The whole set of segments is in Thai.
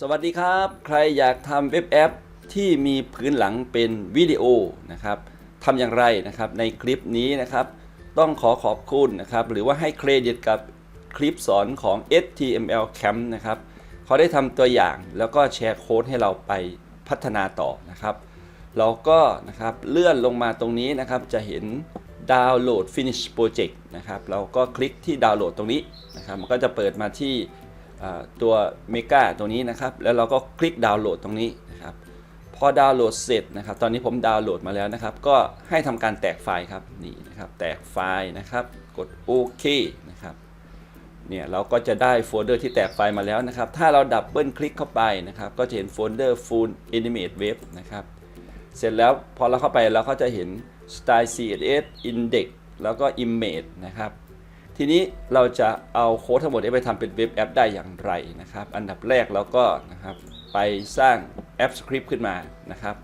สวัสดีครับ ใครอยากทำเว็บแอปที่มีพื้นหลังเป็นวิดีโอนะครับทำอย่างไรนะครับในคลิปนี้นะครับ ต้องขอขอบคุณนะครับ หรือว่าให้เครดิตกับคลิปสอนของ HTML Camp นะครับเขาได้ทำตัวอย่างแล้วก็แชร์โค้ดให้เราไปพัฒนาต่อนะครับ เราก็นะครับเลื่อนลงมาตรงนี้นะครับจะเห็นดาวน์โหลด finish project นะครับ เราก็คลิกที่ดาวน์โหลดตรงนี้นะครับ มันก็จะเปิดมาที่ ตัวเมกาตัวนี้นะครับ แล้วเราก็คลิกดาวน์โหลดตรงนี้นะครับ พอดาวน์โหลดเสร็จนะครับ ตอนนี้ผมดาวน์โหลดมาแล้วนะครับ ก็ให้ทำการแตกไฟล์ครับ นี่นะครับ แตกไฟล์นะครับ กดโอเคนะครับ เนี่ยเราก็จะได้โฟลเดอร์ที่แตกไฟล์มาแล้วนะครับ ถ้าเราดับเบิลคลิกเข้าไปนะครับ ก็จะเห็นโฟลเดอร์ full animate web นะครับ เสร็จแล้วพอเราเข้าไปเราก็จะเห็น style css index แล้วก็ image นะครับ ทีนี้เราจะเอาโค้ดทั้งหมดนี้ไปทำเป็นเว็บแอปได้อย่างไรนะครับ อันดับแรกเราก็นะครับไปสร้างแอปสคริปต์ขึ้นมานะครับ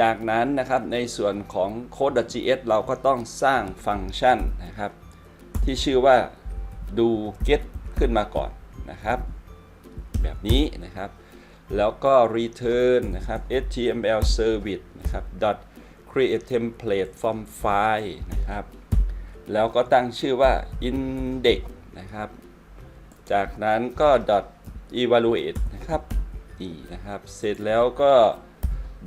จากนั้นนะครับในส่วนของ code.js เราก็ต้องสร้างฟังก์ชันนะครับ ที่ชื่อว่าดู get ขึ้นมาก่อนนะครับ แบบนี้นะครับ แล้วก็ return นะครับ html service นะครับ create template from file นะครับ แล้วก็ตั้งชื่อว่า index นะครับ จากนั้นก็ dot evaluate นะครับนี่นะครับ เสร็จแล้วก็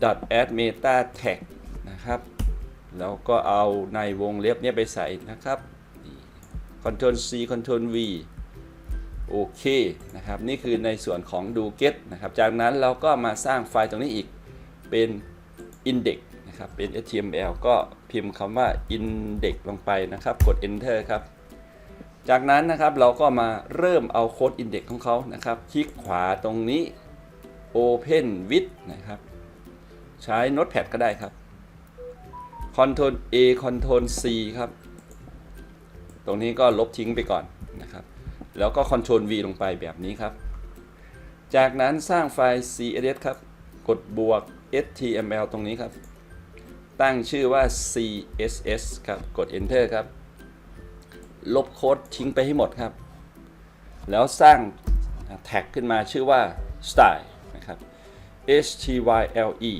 dot add meta tag นะครับ แล้วก็เอาในวงเล็บเนี้ยไปใส่นะครับนี่ Ctrl C control V โอเคนะครับ นี่คือในส่วนของดู get นะครับ จากนั้นเราก็มาสร้างไฟล์ตรงนี้อีกเป็น index นะครับ เป็น html ก็พิมพ์คำว่า index ลงไปนะครับ กด enter ครับ จากนั้นนะครับเราก็มาเริ่มเอาโค้ด index ของเขานะครับ คลิกขวาตรงนี้ open with นะครับ ใช้ notepad ก็ได้ครับ Ctrl A Ctrl C ครับ ตรงนี้ก็ลบทิ้งไปก่อนนะครับ แล้วก็ Ctrl V ลงไปแบบนี้ครับ จากนั้นสร้างไฟล์ CSS ครับ กดบวก HTML ตรงนี้ครับ ตั้งชื่อว่า CSS ครับ กด Enter ครับ ลบโค้ดทิ้งไปให้หมดครับ แล้วสร้างแท็กขึ้นมาชื่อว่า style นะครับ H T Y L E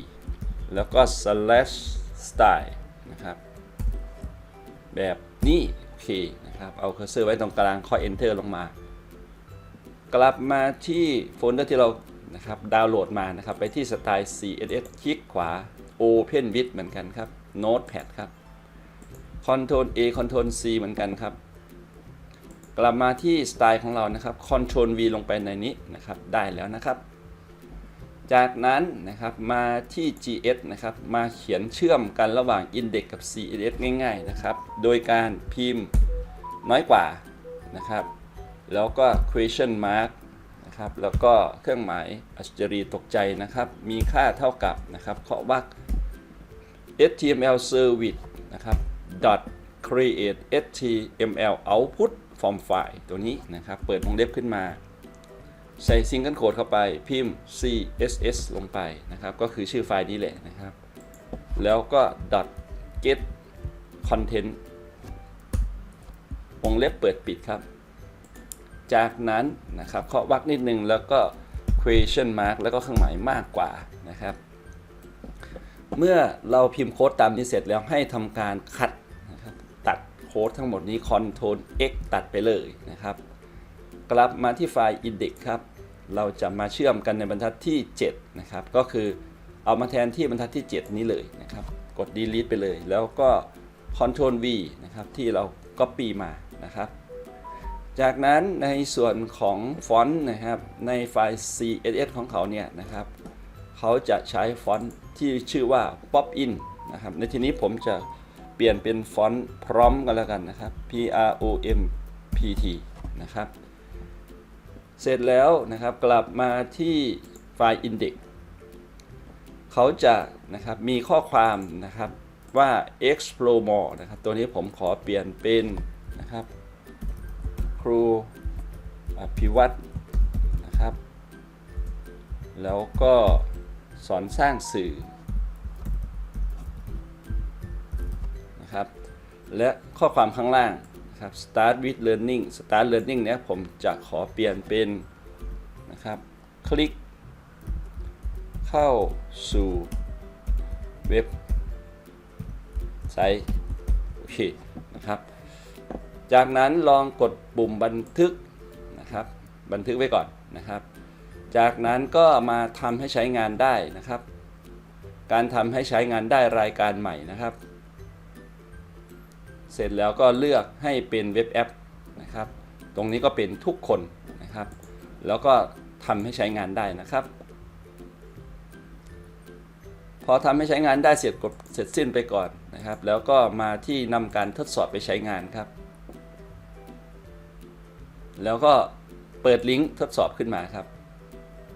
แล้วก็ slash style นะครับ แบบนี้โอเคนะครับ เอาเคอร์เซอร์ไว้ตรงกลางค่อย enter ลงมา กลับมาที่โฟลเดอร์ที่เรานะครับดาวน์โหลดมานะครับ ไปที่สไตล์ CSS คลิกขวา Open with เหมือนกันครับ Notepad ครับ Ctrl A Ctrl C เหมือนกันครับ กลับมาที่สไตล์ของเรานะครับ Ctrl V ลงไปในนี้นะครับ ได้แล้วนะครับ จากนั้นนะครับมาที่ GS นะครับ มาเขียนเชื่อมกันระหว่าง Index กับ CSS ง่าย ๆ นะครับ โดยการพิมพ์น้อยกว่านะครับ แล้วก็ question mark นะครับ แล้วก็เครื่องหมายอัศจรีตกใจนะครับ มีค่าเท่ากับนะครับเคาะว่า html service นะครับ create html output from file ตัวนี้นะครับ เปิดวงเล็บขึ้นมา ใส่ซิงเกิลโค้ดเข้าไป พิมพ์ css ลงไปนะครับ ก็คือชื่อไฟล์นี้แหละนะครับ แล้วก็ get content วงเล็บเปิดปิดครับ จากนั้นนะครับเคาะวรรคนิดนึงแล้วก็ question mark แล้วก็เครื่องหมายมากกว่านะครับ เมื่อเราพิมพ์โค้ดตามนี้เสร็จแล้วให้ทำการคัดนะครับตัดโค้ดทั้งหมดนี้ Ctrl X ตัดไปเลยนะครับ กลับมาที่ไฟล์ index ครับ เราจะมาเชื่อมกันในบรรทัดที่ 7 นะครับ ก็คือเอามาแทนที่บรรทัดที่ 7 นี้เลยนะครับ กด delete ไปเลย แล้วก็ Ctrl V นะครับที่เรา copy มานะครับ จากนั้นในส่วนของฟอนต์นะครับในไฟล์ CSS ของเขาเนี่ยนะครับ เขาจะใช้ฟอนต์ที่ชื่อว่า pop in นะครับ ในที่นี้ผมจะเปลี่ยนเป็นฟอนต์พร้อมกันแล้วกันนะครับ P R O M P T นะครับ เสร็จแล้วนะครับกลับมาที่ไฟล์ index เขาจะนะครับมีข้อความนะครับว่า explore more นะครับ ตัวนี้ผมขอเปลี่ยนเป็นนะครับ ครูอภิวัตนะครับ แล้วก็ สอนสร้างสื่อนะครับ และข้อความข้างล่างครับ start with learning start learning เนี้ยผมจะขอเปลี่ยนเป็นนะครับ คลิก เข้าสู่เว็บไซต์โอเคนะครับ จากนั้นลองกดปุ่มบันทึกนะครับ บันทึกไว้ก่อนนะครับ จากนั้นก็มาทำให้ใช้งานได้นะครับ การทำให้ใช้งานได้รายการใหม่นะครับ เสร็จแล้วก็เลือกให้เป็นเว็บแอปนะครับ ตรงนี้ก็เป็นทุกคนนะครับ แล้วก็ทำให้ใช้งานได้นะครับ พอทำให้ใช้งานได้เสร็จกดเสร็จสิ้นไปก่อนนะครับ แล้วก็มาที่นำการทดสอบไปใช้งานครับ แล้วก็เปิดลิงก์ทดสอบขึ้นมาครับ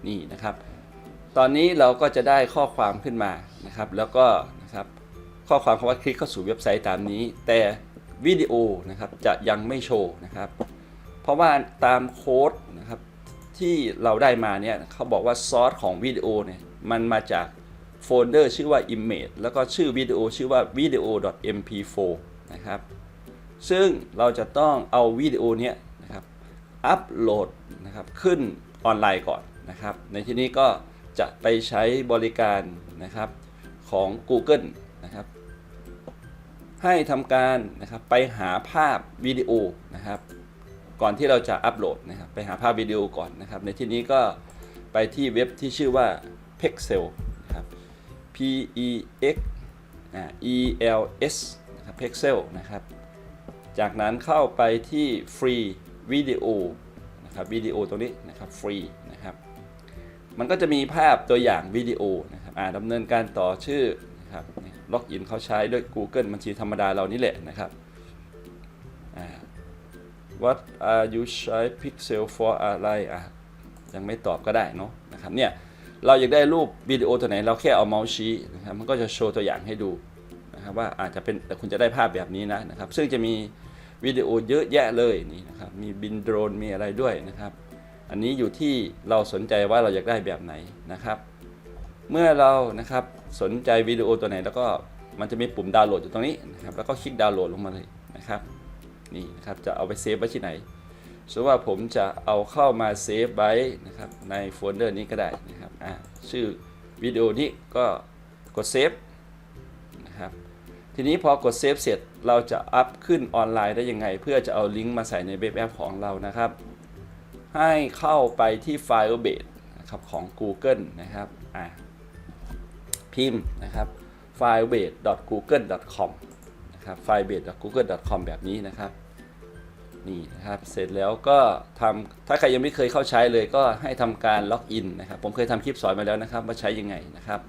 นี่นะครับ ตอนนี้เราก็จะได้ข้อความขึ้นมานะครับ แล้วก็นะครับข้อความคำว่าคลิกเข้าสู่เว็บไซต์ตามนี้ แต่วิดีโอนะครับจะยังไม่โชว์นะครับ เพราะว่าตามโค้ดนะครับที่เราได้มาเนี่ยเขาบอกว่าซอสของวิดีโอเนี่ยมันมาจากโฟลเดอร์ชื่อว่า image แล้วก็ชื่อวิดีโอชื่อว่า video.mp4 นะครับ ซึ่งเราจะต้องเอาวิดีโอเนี้ยนะครับอัปโหลดนะครับขึ้นออนไลน์ก่อน นะครับ ในที่นี้ก็จะไปใช้บริการนะครับของ Google นะครับ ให้ทำการนะครับไปหาภาพวิดีโอนะครับ ก่อนที่เราจะอัปโหลดนะครับ ไปหาภาพวิดีโอก่อนนะครับ ในที่นี้ก็ไปที่เว็บที่ชื่อว่า Pexel นะครับ P E X E L S นะครับ Pexel นะครับ จากนั้นเข้าไปที่ฟรีวิดีโอนะครับวิดีโอตรงนี้นะครับฟรีนะครับ มันก็จะมีภาพตัวอย่างวิดีโอนะครับอ่าดำเนินการต่อชื่อนะครับล็อกอินเขาใช้ด้วย Google บัญชีธรรมดาเรานี่แหละนะครับอ่า What are you ใช้ Pixel for อะไรอะยังไม่ตอบก็ได้เนาะนะครับเนี่ยเราอยากได้รูปวิดีโอตัวไหน เราแค่เอาเมาส์ชี้นะครับมันก็จะโชว์ตัวอย่างให้ดูนะครับว่าอาจจะเป็นแต่คุณจะได้ภาพแบบนี้นะนะครับ ซึ่งจะมีวิดีโอเยอะแยะเลยนี่นะครับมีบินโดรนมีอะไรด้วยนะครับ อันนี้อยู่ที่เราสนใจว่าเราอยากได้แบบไหนนะครับ เมื่อเรานะครับสนใจวิดีโอตัวไหน แล้วก็มันจะมีปุ่มดาวน์โหลดอยู่ตรงนี้นะครับแล้วก็คลิกดาวน์โหลดลงมาเลยนะครับนี่นะครับจะเอาไปเซฟไว้ที่ไหนสมมติว่าผมจะเอาเข้ามาเซฟไว้นะครับในโฟลเดอร์นี้ก็ได้นะครับอ่าชื่อวิดีโอนี้ก็กดเซฟนะครับทีนี้พอกดเซฟเสร็จเราจะอัพขึ้นออนไลน์ได้ยังไง เพื่อจะเอาลิงก์มาใส่ในเว็บแอปของเรานะครับ ให้เข้าไปที่ Firebase นะครับของ Google นะครับอ่าพิมพ์นะครับ firebase.google.com นะครับ firebase.google.com แบบนี้นะครับนี่นะครับเสร็จแล้วก็ทำถ้าใครยังไม่เคยเข้าใช้เลยก็ให้ทำการล็อกอินนะครับ ผมเคยทำคลิปสอนมาแล้วนะครับว่าใช้ยังไงนะครับ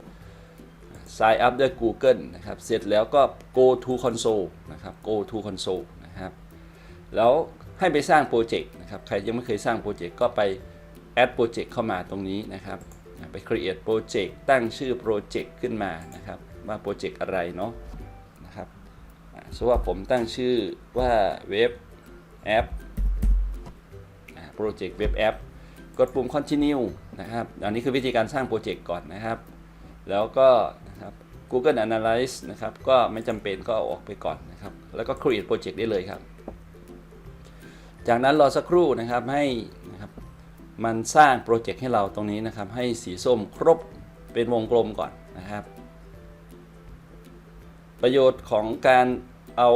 sign up ด้วย Google นะครับเสร็จแล้วก็ go to console นะครับ go to console นะครับแล้ว ให้ไปสร้างโปรเจกต์นะครับ ใครยังไม่เคยสร้างโปรเจกต์ก็ไป add project เข้ามาตรงนี้นะครับ ไป create project ตั้งชื่อโปรเจกต์ขึ้นมานะครับ ว่าโปรเจกต์อะไรเนาะนะครับสมมติว่าผมตั้งชื่อว่าเว็บแอปโปรเจกต์เว็บแอปกดปุ่ม continue นะครับอันนี้คือวิธีการสร้างโปรเจกต์ก่อนนะครับ แล้วก็นะครับ Google Analyze นะครับ ก็ไม่จำเป็นก็เอาออกไปก่อนนะครับ แล้วก็ create project ได้เลยครับ จากนั้นรอสักครู่นะครับให้นะครับมันสร้างโปรเจกต์ให้เราตรงนี้นะครับ ให้สีส้มครบเป็นวงกลมก่อนนะครับ ประโยชน์ของการเอา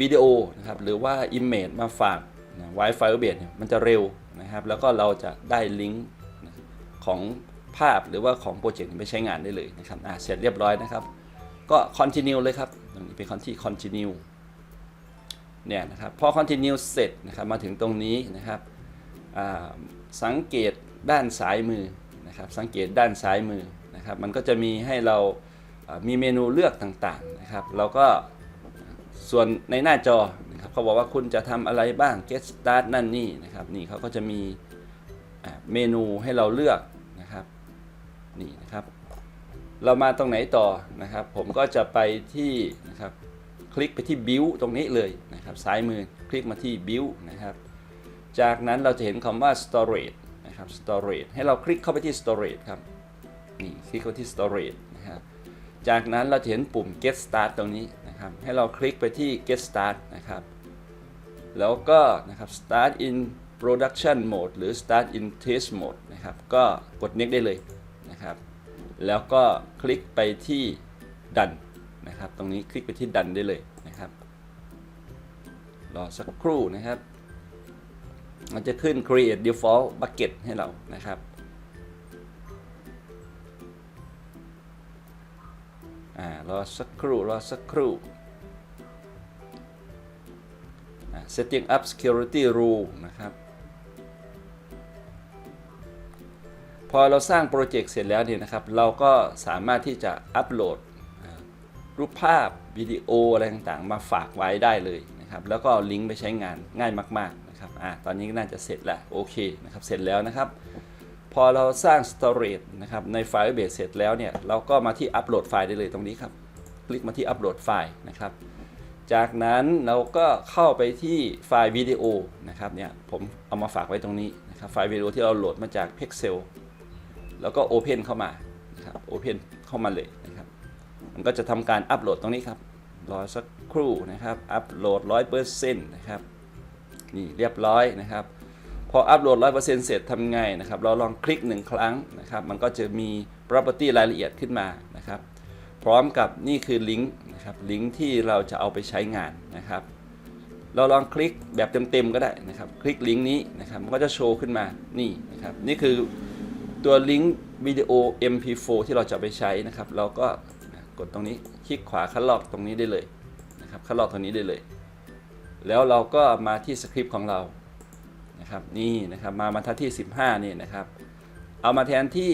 วิดีโอนะครับหรือว่า Image มาฝากนะไว้ Firebase เนี่ยมันจะเร็วนะครับ แล้วก็เราจะได้ลิงก์ของภาพหรือว่าของโปรเจกต์ไปใช้งานได้เลยนะครับอะเสร็จเรียบร้อยนะครับ ก็ continue เลยครับตรงนี้เป็นคอนที่ continue เนี่ยนะครับพอ continue เสร็จนะครับมาถึงตรงนี้นะครับสังเกตด้านซ้ายมือนะครับสังเกตด้านซ้ายมือนะครับมันก็จะมีให้เรามีเมนูเลือกต่างๆนะครับเราก็ส่วนในหน้าจอนะครับเขาบอกว่าคุณจะทำอะไรบ้าง get start นั่นนี่นะครับนี่เขาก็จะมีเมนูให้เราเลือกนะครับนี่นะครับ เรามาตรงไหนต่อนะครับ ผมก็จะไปที่ คลิกไปที่ Build ตรงนี้เลยนะครับซ้ายมือคลิกมาที่ Build นะครับจากนั้นเราจะเห็นคำว่า Storage นะครับ Storage ให้เราคลิกเข้าไปที่ Storage ครับนี่คลิกเข้าที่ Storage นะครับจากนั้นเราจะเห็นปุ่ม Get Start ตรงนี้นะครับให้เราคลิกไปที่ Get Start นะครับแล้วก็นะครับ Start in Production Mode หรือ Start in Test Mode นะครับก็กด Next ได้เลยนะครับแล้วก็คลิกไปที่ดั นะครับ ตรงนี้คลิกไปที่ดันได้เลยนะครับ รอสักครู่นะครับ มันจะขึ้น create default bucket ให้เรานะครับอ่ารอสักครู่รอสักครู่ setting up security rule นะครับ พอเราสร้างโปรเจกต์เสร็จแล้วเนี่ยนะครับ เราก็สามารถที่จะอัปโหลด รูปภาพวิดีโออะไรต่างๆ มาฝากไว้ได้เลยนะครับ แล้วก็ลิงก์ไปใช้งานง่ายมากๆนะครับอ่าตอนนี้น่าจะเสร็จแล้วโอเคนะครับเสร็จแล้วนะครับ พอเราสร้าง storage นะครับในไฟล์เบสเสร็จแล้วเนี่ยเราก็มาที่อัปโหลดไฟล์ได้เลยตรงนี้ครับ คลิกมาที่อัปโหลดไฟล์นะครับ จากนั้นเราก็เข้าไปที่ไฟล์วิดีโอนะครับเนี่ยผมเอามาฝากไว้ตรงนี้นะครับไฟล์วิดีโอที่เราโหลดมาจาก Pixel แล้วก็ Open เข้ามานะครับ Open เข้ามาเลย มันก็จะทำการอัปโหลดตรงนี้ครับรอสักครู่นะครับอัปโหลด100%นะครับนี่เรียบร้อยนะครับพออัปโหลด 100%เสร็จทำไงนะครับเราลองคลิกหนึ่งครั้งนะครับมันก็จะมี property รายละเอียดขึ้นมานะครับพร้อมกับนี่คือลิงก์นะครับลิงก์ที่เราจะเอาไปใช้งานนะครับเราลองคลิกแบบเต็มๆก็ได้นะครับ คลิกลิงก์นี้นะครับมันก็จะโชว์ขึ้นมานี่นะครับนี่คือตัวลิงก์วิดีโอ MP4 ที่เราจะไปใช้นะครับ เราก็ กดตรงนี้คลิกขวาคัดลอกตรงนี้ได้เลยนะครับคัดลอกตรงนี้ได้เลย แล้วเราก็มาที่สคริปต์ของเรานะครับนี่นะครับมาบรรทัดที่ 15 นี่นะครับ เอามาแทนที่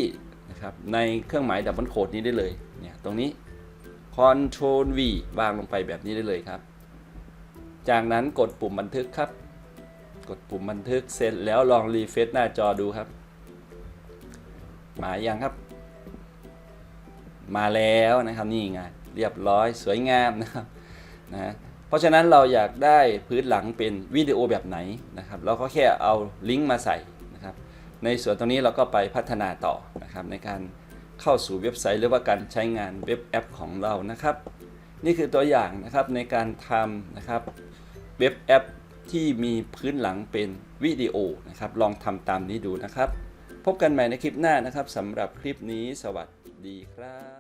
นะครับในเครื่องหมายดับเบิลโคดนี้ได้เลยเนี่ยตรงนี้ Ctrl V วางลงไปแบบนี้ได้เลยครับ จากนั้นกดปุ่มบันทึกครับ กดปุ่มบันทึกเสร็จแล้วลองรีเฟซหน้าจอดูครับ หมายยังครับ มาแล้วนะครับนี่ไงเรียบร้อยสวยงามนะครับนะเพราะฉะนั้นเราอยากได้พื้นหลังเป็นวิดีโอแบบไหนนะครับ เราก็แค่เอาลิงก์มาใส่นะครับ ในส่วนตรงนี้เราก็ไปพัฒนาต่อนะครับในการเข้าสู่เว็บไซต์หรือว่าการใช้งานเว็บแอปของเรานะครับ นี่คือตัวอย่างนะครับในการทำนะครับเว็บแอปที่มีพื้นหลังเป็นวิดีโอนะครับ ลองทำตามนี้ดูนะครับ พบกันใหม่ในคลิปหน้านะครับสำหรับคลิปนี้สวัสดีครับ